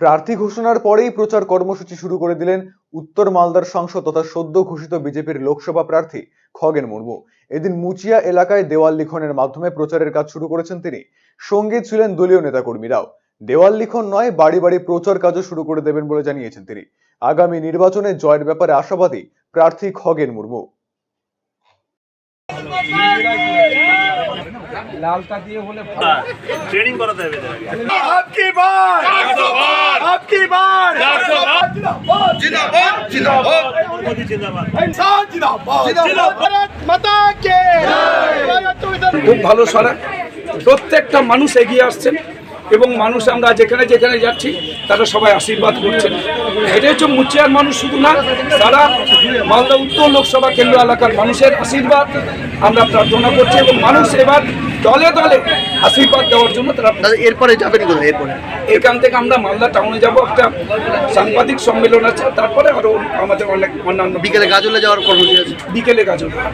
প্রার্থী ঘোষণার পরেই প্রচার কর্মসূচি শুরু করে দিলেন উত্তর মালদার সাংসদ তথা সদ্য ঘোষিত বিজেপির লোকসভা প্রার্থী খগেন মুর্মু। এদিন মুচিয়া এলাকায় দেওয়াল লিখনের মাধ্যমে প্রচারের কাজ শুরু করেছেন তিনি। সঙ্গে ছিলেন দলীয় নেতাকর্মীরাও। দেওয়াল লিখন নয় বাড়ি বাড়ি প্রচার কাজও শুরু করে দেবেন বলে জানিয়েছেন তিনি। আগামী নির্বাচনে জয়ের ব্যাপারে আশাবাদী প্রার্থী খগেন মুর্মু। লালটা দিয়ে হলে ট্রেনিং করাতে হবে। খুব ভালো সারা। প্রত্যেকটা মানুষ এগিয়ে আসছেন এবং মানুষ আমরা যেখানে যেখানে যাচ্ছি তারা সবাই আশীর্বাদ করছেন। এটা হচ্ছে মুচিয়ার মানুষ শুধু না তারা মালদা উত্তর লোকসভা কেন্দ্র এলাকার মানুষের আশীর্বাদ আমরা প্রার্থনা করছি এবং মানুষ এবার দলে দলে আশীর্বাদ দেওয়ার জন্য তারা এরপরে যাবেন কোথায়? এরপরে। এখান থেকে আমরা মালদা টাউনে যাব একটা সাংবাদিক সম্মেলন আছে তারপরে আরও আমাদের অনেক অন্যান্য বিকেলে গাজলে যাওয়ার কর্মসূচি আছে। বিকেলে হবে